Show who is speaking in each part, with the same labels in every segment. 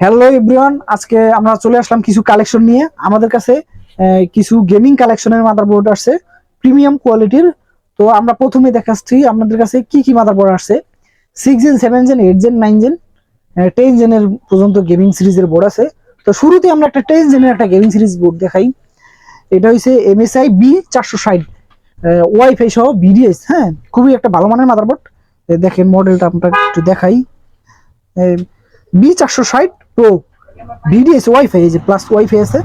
Speaker 1: Hello everyone আজকে আমরা চলে আসলাম কিছু কালেকশন নিয়ে। আমাদের কাছে কিছু গেমিং কালেকশনের মাদারবোর্ড আসছে প্রিমিয়াম কোয়ালিটির তো আমরা প্রথমে দেখাচ্ছি আপনাদের কাছে কি কি মাদারবোর্ড আসছে। Six gen seven gen eight gen nine gen ten জেনের পর্যন্ত গেমিং সিরিজের বোর্ড আছে। তো শুরুতে আমরা একটা টেন জেনের একটা গেমিং সিরিজ বোর্ড দেখাই। এটা হচ্ছে এমএসআই বি চারশো ষাট ওয়াইফাই সহ বিডিএস হ্যাঁ খুবই একটা ভালো মানের মাদারবোর্ড দেখেন মডেলটা আমরা একটু দেখাই। বি চারশো ষাট প্রো বিডিএস ওয়াইফাই এই যে প্লাস ওয়াইফাই আছে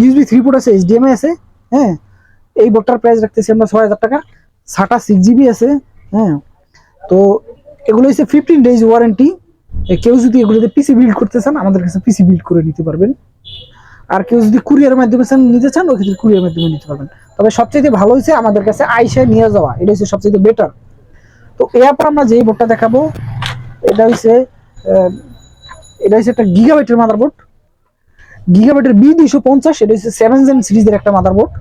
Speaker 1: ইউএসবি থ্রি পোর্ট আছে এইচডিএমআই আছে হ্যাঁ এই বোর্ডটার প্রাইস রাখতেছি আমরা ছয় হাজার টাকা সাটা সিক্স জিবি আছে হ্যাঁ তো এগুলো হচ্ছে ফিফটিন ডেজ ওয়ারেন্টি কেউ যদি এগুলোতে পিসি বিল্ড করতে চান, আমাদের কাছে পিসি বিল্ড করে নিতে পারবেন। আর কেউ যদি কুরিয়ার মাধ্যমে চান, নিতে চান, ওই ক্ষেত্রে কুরিয়ার মাধ্যমে নিতে পারবেন। তবে সবচেয়ে ভালো হয়েছে আমাদের কাছে আইসা নিয়ে যাওয়া, এটা হচ্ছে সবচেয়ে বেটার তো এরপর আমরা যেই বোর্ডটা দেখাবো, এটা হচ্ছে এটা হচ্ছে একটা গিগাবাইটের মাদারবোর্ড গিগাবাইটের বি দুইশো পঞ্চাশ, এটা হচ্ছে সেভেন জেন সিরিজের একটা মাদারবোর্ড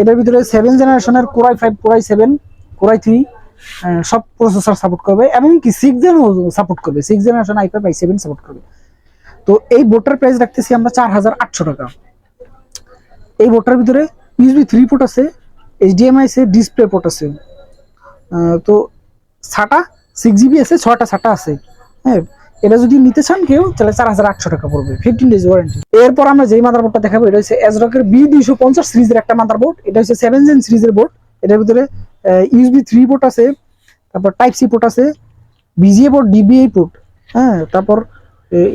Speaker 1: এটার ভিতরে সেভেন জেনারেশনের core i five core i seven core i three সব প্রসেসর সাপোর্ট করবে এমনকি সিক্স জেন সাপোর্ট করবে। Six generation i five i seven support করবে। তো এই বোর্ডটার প্রাইস রাখতেছি আমরা চার হাজার আটশো টাকা। এই বোর্ডটার ভিতরে ইউএসবি থ্রি পোর্ট আছে এইচডিএমআই আছে ডিসপ্লে পোর্ট আছে। তো সাটা সিক্স জিবি আছে, ছয়টা সাটা আছে। হ্যাঁ এটা যদি নিতে চান কেউ, তাহলে চার হাজার আটশো টাকা পড়বে ফিফটিন ডেজ ওয়ারেন্টি এরপর আমরা যেই মাদারবোর্ডটা দেখাবো, এটা হচ্ছে এজরকের বি দুইশো পঞ্চাশ সিরিজের একটা মাদারবোর্ড এটা হচ্ছে সেভেন জেন সিরিজের বোর্ড এটার ভিতরে ইউএসবি থ্রি পোর্ট আছে, তারপর টাইপ সি পোর্ট আছে বিজিএ পোর্ট ডিবিআই পোর্ট হ্যাঁ তারপর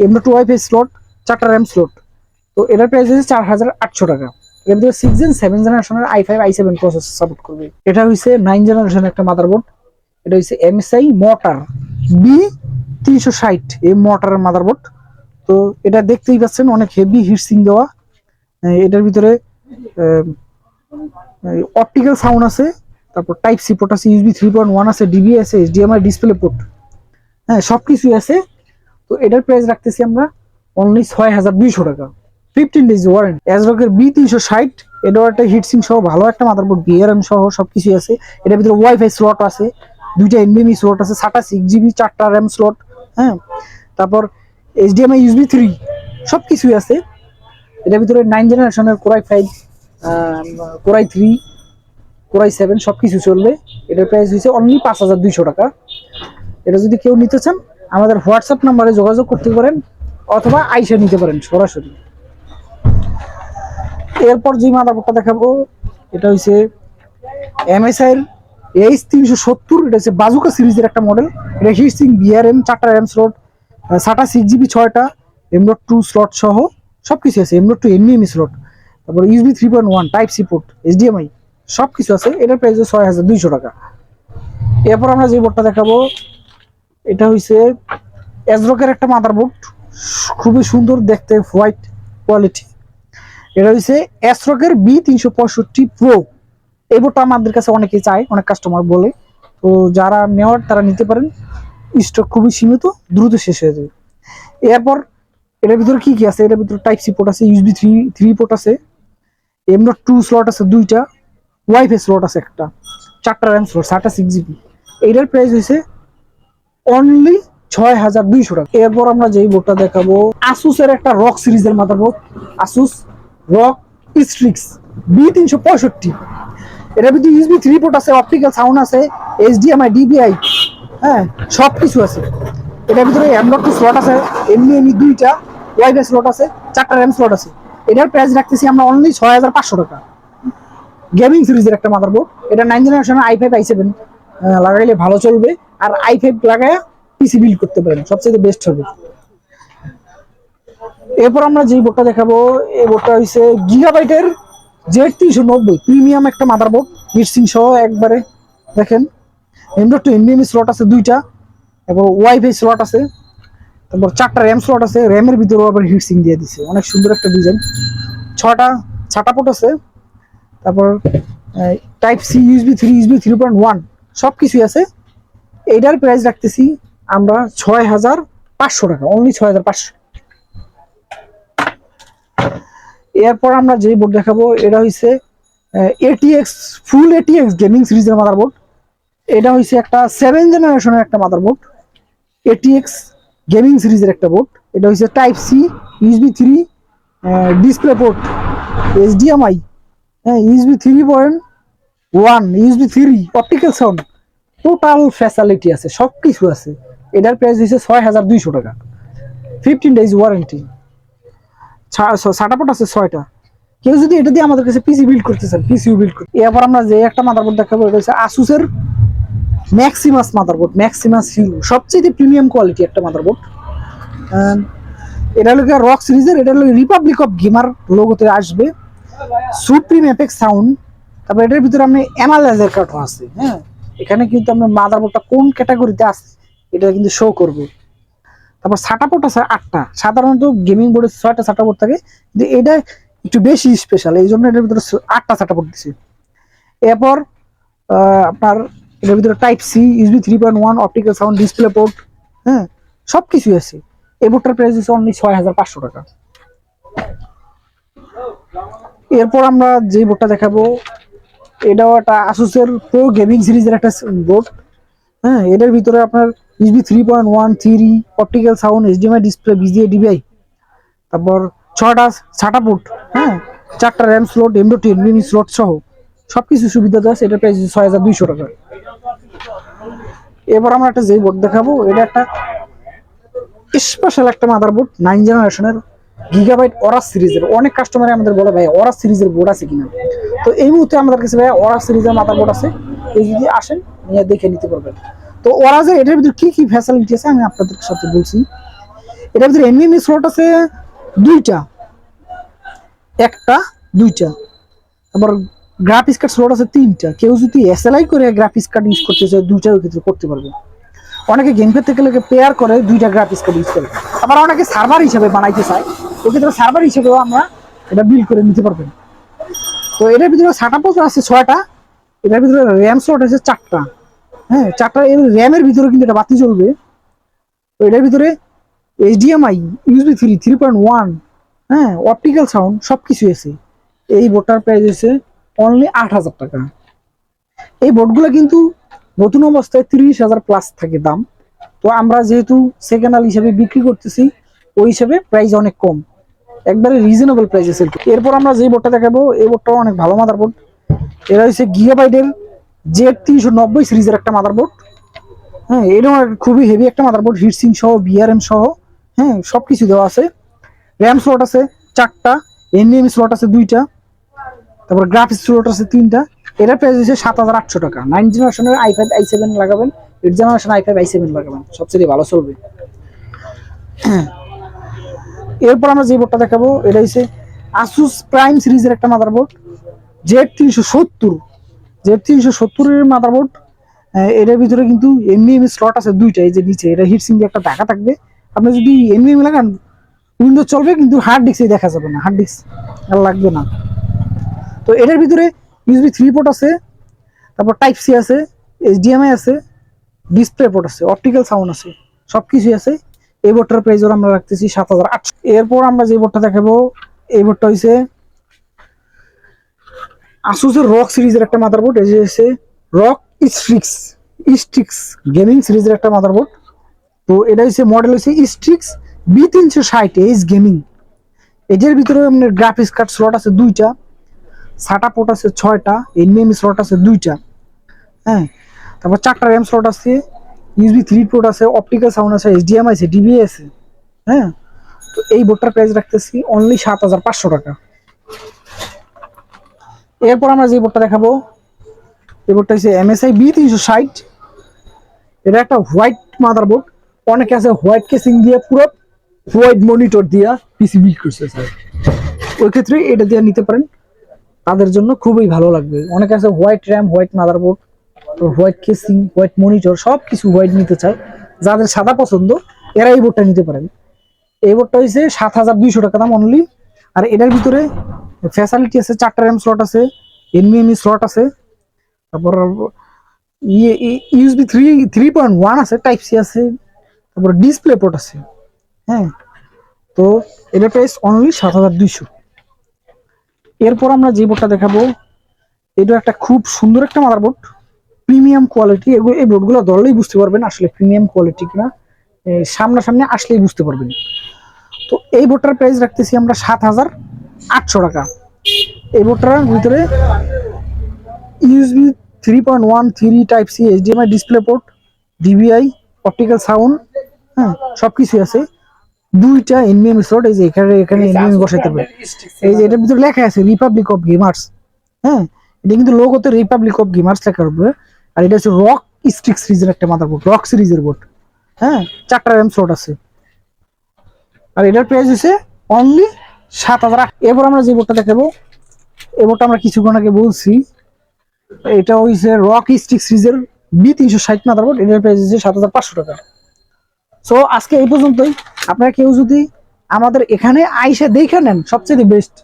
Speaker 1: m dot two wifi slot চারটা র্যাম স্লট তো এটার প্রাইস হচ্ছে চার হাজার আটশো টাকা। এর ভিতরে সিক্স জেন সেভেন জেনারেশনের i five i seven processor support করবে। এটা হচ্ছে নাইন জেনারেশনের একটা মাদারবোর্ড এটা হচ্ছে এমএসআই মোটর বি তিনশো ষাট এই মোটরের মাদারবোর্ড তো এটা দেখতেই পাচ্ছেন, অনেক হেভি হিটসিং দেওয়া। এটার ভিতরে অপটিক্যাল সাউন্ড আছে, তারপর টাইপ সি পোর্ট আছে ইউসবি থ্রি পয়েন্ট ওয়ান আছে ডিবি আছে এইচডিএমআই ডিসপ্লে পোর্ট হ্যাঁ সব কিছুই আছে। তো এটার প্রাইস রাখতেছি আমরা অনলি ছয় হাজার দুইশো টাকা। ফিফটিন ডেজ ওয়ারেন্টি অ্যাজরকের বি তিনশো ষাট, এটাও একটা হিটসিং সহ, ভালো একটা মাদারবোর্ড বিআরএম সহ সবকিছু আছে। এটার ভিতরে ওয়াইফাই স্লট আছে, দুইটা এনবিএমই স্লট আছে সাটা সিক্স জিবি চারটা র্যাম স্লট হ্যাঁ? তারপর এইচডিএমআই ইউসবি থ্রি সব কিছুই আছে। এটার ভিতরে নাইন জেনারেশনের core i five core i three core i seven সব কিছু চলবে। এটার প্রাইস হয়েছে অনলি পাঁচ হাজার দুইশো টাকা। এটা যদি কেউ নিতে চান, আমাদের হোয়াটসঅ্যাপ নাম্বারে যোগাযোগ করতে পারেন, অথবা আইসা নিতে পারেন সরাসরি। এরপর যে মাদারবোর্ডটা দেখাবো, এটা হচ্ছে এমএসআই এর এইচ তিনশো সত্তর এটা হচ্ছে বাজুকা সিরিজের একটা মডেল এটা হিটসিং বিআরএম চারটা RAM slot SATA six GB ছয়টা এমডট টু স্লট সহ সব কিছু আছে এমডট টু এমবিএমই স্লট তারপর USB three point one type C port HDMI সব কিছু আছে। এটার প্রাইস ছয় হাজার দুইশো টাকা। এরপর আমরা যে বোর্ডটা দেখাবো, এটা হচ্ছে এজরকের একটা মাদারবোর্ড খুবই সুন্দর, দেখতে হোয়াইট কোয়ালিটি এটা হচ্ছে এসরকের বি তিনশো পঁয়ষট্টি প্রো এই বোর্ডটা আমাদের কাছে অনেকেই চায়, অনেক কাস্টমার বলে। তো যারা নেওয়ার, তারা নিতে পারেন। স্টক খুবই সীমিত, দ্রুত শেষ হয়ে যাবে। এরপর, এটার ভিতরে কি কি আছে? এটার ভিতরে টাইপ সি পোর্ট আছে ইউএসবি থ্রি থ্রি পোর্ট আছে। এম ডট টু স্লট আছে দুইটা ওয়াইফাই স্লট আছে একটা, চারটা র্যাম স্লট সাতটা সিক্স জিবি এইটার প্রাইস হয়েছে অনলি ছয় হাজার দুইশো টাকা। এরপর আমরা যেই বোর্ডটা দেখাবো আসুসের একটা রক সিরিজের motherboard Asus ROG Strix B তিনশো পঁয়ষট্টি। এটার ভিতরে ইউএসবি থ্রি পোর্ট আছে অপটিক্যাল সাউন্ড আছে এইচডিএমআই ডিবিআই হ্যাঁ সব কিছু আছে। এটার ভিতরে এমডট টু স্লট আছে, এমনি এমনি দুইটা ওয়াইফাই স্লট আছে, চারটা র্যাম স্লট আছে। এটার প্রাইস রাখতেছি আমরা অনলি ছয় হাজার পাঁচশো টাকা। গেমিং সিরিজের একটা মাদারবোর্ড এটা নাইন জেনারেশনের আই ফাইভ আই সেভেন লাগাইলে ভালো চলবে, আর আই ফাইভ লাগায় পিসি বিল্ড করতে পারেন সবচেয়ে বেস্ট হবে। এরপর আমরা যে বোর্ডটা দেখাবো, এই বোর্ডটা হচ্ছে গিগাবাইটের জেড তিনশো নব্বই, প্রিমিয়াম একটা মাদারবোর্ড মিক্সিং সহ একবারে, দেখেন। এমডট টু এমবিএমই স্লট আছে দুইটা, এবং ওয়াইফাই স্লট আছে, তারপর চারটা র্যাম স্লট আছে র্যামের ভিতরেও আবার হিটসিং দিয়ে দিছে। অনেক সুন্দর একটা ডিজাইন ছটা ছাটা আছে, তারপর type C USB three USB three point one সব কিছুই আছে। এইটার প্রাইস রাখতেছি আমরা ছয় হাজার পাঁচশো টাকা অনলি ছয় হাজার পাঁচশো। এরপর আমরা যেই বোর্ড দেখাবো, এটা হচ্ছে এটিএক্স ফুল এটিএক্স গেমিং সিরিজের মাদারবোর্ড এটা হইছে একটা সেভেন জেনারেশনের একটা মাদারবোর্ড এটিএক্স গেমিং সিরিজের একটা বোর্ড এটা হইছে type C USB three display port HDMI হ্যাঁ USB three point one USB three optical sound total facility আছে সব কিছু আছে। এটার প্রাইস হচ্ছে ছয় হাজার দুইশো টাকা। ফিফটিন ডেজ ওয়ারেন্টি সাটাপোর্ট আছে ছয়টা। কেউ যদি এটা দিয়ে আমাদের কাছে পিসি বিল্ড করতে চান পিসিও বিল্ড করতে এরপর আমরা যে একটা মাদারবোর্ড দেখাবো, এটা হচ্ছে আসুসের ম্যাক্সিমাস মাদারবোর্ড ম্যাক্সিমাস হিরো সবচেয়ে প্রিমিয়াম কোয়ালিটি একটা মাদারবোর্ড এটা হলো রক সিরিজের এটা হলো রিপাবলিক অফ গেমার লোগোতে আসবে। সুপ্রিম এপেক্স সাউন্ড তারপর এটার ভিতরে আপনি অ্যানালাইজার কার্ডও আছে হ্যাঁ? এখানে কিন্তু আপনার মাদারবোর্ডটা কোন ক্যাটাগরিতে আছে, এটা কিন্তু শো করবে। তারপর সাটাপোর্ট আছে আটটা। সাধারণত গেমিং বোর্ডে ছয়টা সাটাপোর্ট থাকে, কিন্তু এটা একটু বেশি স্পেশাল এই জন্য এটার ভিতরে আটটা সাটাপোর্ট দিছে। এরপর আপনার এটার ভিতরে type C USB three point one optical sound display port হ্যাঁ সব কিছুই আছে। এই বোর্ডটার প্রাইস হচ্ছে অনলি ছয় হাজার পাঁচশো টাকা। এরপর আমরা যে বোর্ডটা দেখাবো, এটাও একটা আসুসের প্রো গেমিং সিরিজের একটা বোর্ড হ্যাঁ এটার ভিতরে আপনার USB three point one three optical sound HDMI display VGA DVI তারপর ছটা পোর্ট হ্যাঁ? চারটা RAM slot m dot ten mini সহ। সব কিছু সুবিধা দেওয়া এটার প্রাইস ছয় হাজার দুইশো টাকা। এবার আমরা একটা যে বোর্ড দেখাবো, এটা একটা স্পেশাল একটা মাদারবোর্ড নাইন জেনারেশনের গিগাবাইট অরাস সিরিজের অনেক কাস্টমার আমাদের বলে ভাই অরাস সিরিজের বোর্ড আছে কিনা? তো এই মুহূর্তে আমাদের কাছে ভাই অরাস সিরিজের মাদার বোর্ড আছে। এই যদি আসেন, নিয়ে দেখে নিতে পারবেন। তো ওরা যে এটার ভিতরে কি কি ফ্যাসিলিটি আছে আমি আপনাদের সাথে বলছি। এটার ভিতরে এনভিএমই স্লট আছে দুইটা। একটা, দুইটা। তারপর গ্রাফিক্স কার্ড স্লট আছে তিনটা। কেউ যদি এসএলআই করে গ্রাফিক্স কার্ড ইউজ করতে চায় দুইটার ক্ষেত্রে করতে পারবে। অনেকে গেম খেলতে গেলে পেয়ার করে দুইটা গ্রাফিক্স কার্ড ইউজ করে। আবার অনেকে সার্ভার হিসেবে বানাইতে চায়। এক্ষেত্রে সার্ভার হিসেবেও আমরা এটা বিল করে নিতে পারবেন তো এটার ভিতরে সাটাপোজ আছে ছয়টা। এটার ভিতরে র্যাম স্লট আছে চারটা। হ্যাঁ চারটা র্যামের ভিতরে কিন্তু এটা বাতি চলবে তো এটার ভিতরে HDMI USB three three point one হ্যাঁ অপটিক্যাল সাউন্ড সব কিছু আছে। এই বোর্ডটার প্রাইস হচ্ছে অনলি আট হাজার টাকা। এই বোর্ডগুলো কিন্তু নতুন অবস্থায় তিরিশ হাজার প্লাস থাকে দাম। তো আমরা যেহেতু সেকেন্ড হ্যান্ড হিসেবে বিক্রি করতেছি, ওই হিসেবে প্রাইস অনেক কম। একবারে রিজনেবল প্রাইসে সেল এরপর আমরা যে বোর্ডটা দেখাবো, এই বোর্ডটাও অনেক ভালো মাদার বোর্ড এরা হচ্ছে গিগাবাইটের জেড তিনশো নব্বই সিরিজের একটা মাদারবোর্ড হ্যাঁ এরকম খুবই হেভি একটা মাদারবোর্ড হিটসিং সহ বিআরএম সহ হ্যাঁ সব কিছু দেওয়া আছে। র্যাম স্লট আছে চারটা এনএম স্লট আছে দুইটা, তারপর গ্রাফিক্স স্লট আছে তিনটা। এটার প্রাইস হচ্ছে সাত হাজার আটশো টাকা। নাইন জেনারেশনের আই ফাইভ আই সেভেন লাগাবেন eight generation i five i seven লাগাবেন, সবচেয়ে ভালো চলবে। এরপর আমরা যে বোর্ডটা দেখাবো, এটা হচ্ছে আসুস প্রাইম সিরিজের একটা মাদারবোর্ড জেড তিনশো সত্তর। জেড তিনশো সত্তরের মাদারবোর্ড এটার ভিতরে কিন্তু এমনি এমনি স্লট আছে দুইটা এই যে নিচে, এটা হিট সিং একটা ঢাকা থাকবে। আপনি যদি এমনি এমনি লাগান উইন্ডোজ চলবে কিন্তু হার্ড ডিস্কে দেখা যাবে না হার্ড ডিস্ক আর লাগবে না। তো এটার ভিতরে ইউএসবি থ্রি পোর্ট আছে, তারপর টাইপ সি আছে এইচডিএমআই আছে ডিসপ্লে পোর্ট আছে অপটিক্যাল সাউন্ড আছে সব কিছুই আছে এই বোর্ডটার প্রাইস আমরা রাখতেছি সাত হাজার আটশো। এরপর আমরা যে বোর্ডটা দেখাবো, এই বোর্ডটা হচ্ছে আসুসের রক সিরিজের একটা মাদারবোর্ড এই যে হচ্ছে রক স্ট্রিক্স স্ট্রিক্স গেমিং সিরিজের একটা মাদারবোর্ড তো এটা হচ্ছে মডেল হচ্ছে স্ট্রিক্স বি তিনশো ষাট এইচ গেমিং এটার ভিতরে আপনার গ্রাফিক্স কার্ড স্লট আছে দুইটা সাটা পোর্ট আছে ছয়টা এনএম স্লট আছে দুইটা। হ্যাঁ তারপর চারটা র্যাম স্লট আছে ইউএসবি থ্রি পোর্ট আছে অপটিক্যাল সাউন্ড আছে এইচডিএমআই আছে ডিবিএ আছে। হ্যাঁ তো এই বোর্ডটার প্রাইস রাখতেছি অনলি সাত হাজার পাঁচশো টাকা। এরপর আমরা যে বোর্ডটা দেখাবো, এই বোর্ডটা হচ্ছে এমএসআই বি তিনশো ষাট এটা একটা হোয়াইট মাদারবোর্ড অনেকে আছে হোয়াইট কেসিং দিয়ে পুরো হোয়াইট মনিটর দিয়ে পিসি বিল্ড করছে স্যার ওই ক্ষেত্রে এটা দিয়ে নিতে পারেন। তাদের জন্য খুবই ভালো লাগবে। অনেকে আছে white RAM white motherboard white casing white monitor সব কিছু হোয়াইট নিতে চায়। যাদের সাদা পছন্দ, এরা এই বোর্ডটা নিতে পারেন। এই বোর্ডটা হচ্ছে সাত হাজার দুইশো টাকা দাম অনলি আর এটার ভিতরে ফ্যাসিলিটি আছে চারটা র্যাম স্লট আছে এনভিএমই স্লট আছে, তারপর ইয়ে USB three three point one আছে টাইপ সি আছে, তারপর ডিসপ্লে পোর্ট আছে হ্যাঁ তো এটার প্রাইস অনলি সাত হাজার দুইশো। এরপর আমরা যে বোর্ডটা দেখাবো, এটা একটা খুব সুন্দর একটা মাদারবোর্ড প্রিমিয়াম কোয়ালিটি এগুলো এই বোর্ডগুলো ধরলেই বুঝতে পারবেন আসলে প্রিমিয়াম কোয়ালিটি কিনা সামনাসামনি আসলেই বুঝতে পারবেন। তো এই বোর্ডটার প্রাইস রাখতেছি আমরা সাত হাজার আটশো টাকা। এই বোর্ডটার ভিতরে USB three point one three type C HDMI display port DBI optical sound হ্যাঁ সব কিছুই আছে। দুইটা এনবিএম স্লট এই যে এখানে এখানে এনবিএম বসাইতে পারে এই যে এটার ভিতরে লেখা আছে রিপাবলিক অফ গেমার্স হ্যাঁ এটা কিন্তু লোগোতে রিপাবলিক অফ গেমার্স লেখার উপরে আর এটা হচ্ছে রক স্টিক সিরিজের একটা মাথা মাদারবোর্ড রক সিরিজের বোর্ড হ্যাঁ চারটা র্যাম স্লট আছে। আর এটার প্রাইস হচ্ছে অনলি সাত হাজার এবার আমরা যে বোর্ডটা দেখাবো এই বোর্ডটা আমরা কিছুক্ষণ আগে বলছি। এটা হচ্ছে রক স্টিক সিরিজের বি তিনশো ষাট মাদারবোর্ড এটার প্রাইস হচ্ছে সাত হাজার পাঁচশো টাকা। সো আজকে এই পর্যন্তই। আপনারা কেউ যদি আমাদের এখানে আইসে দেখে নেন সবচেয়ে বেস্ট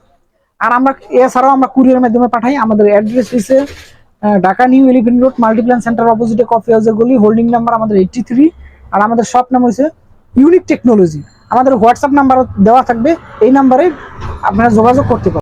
Speaker 1: আর আমরা এছাড়াও আমরা কুরিয়ার মাধ্যমে পাঠাই, আমাদের অ্যাড্রেস হচ্ছে Dhaka new Elephant road Multiplan centre অপোজিটে কফি হাউসের গলি হোল্ডিং নাম্বার আমাদের এইটটি থ্রি আর আমাদের শপ নাম হচ্ছে ইউনিক টেকনোলজি আমাদের হোয়াটসঅ্যাপ নাম্বার দেওয়া থাকবে এই নাম্বারে আপনারা যোগাযোগ করতে পারেন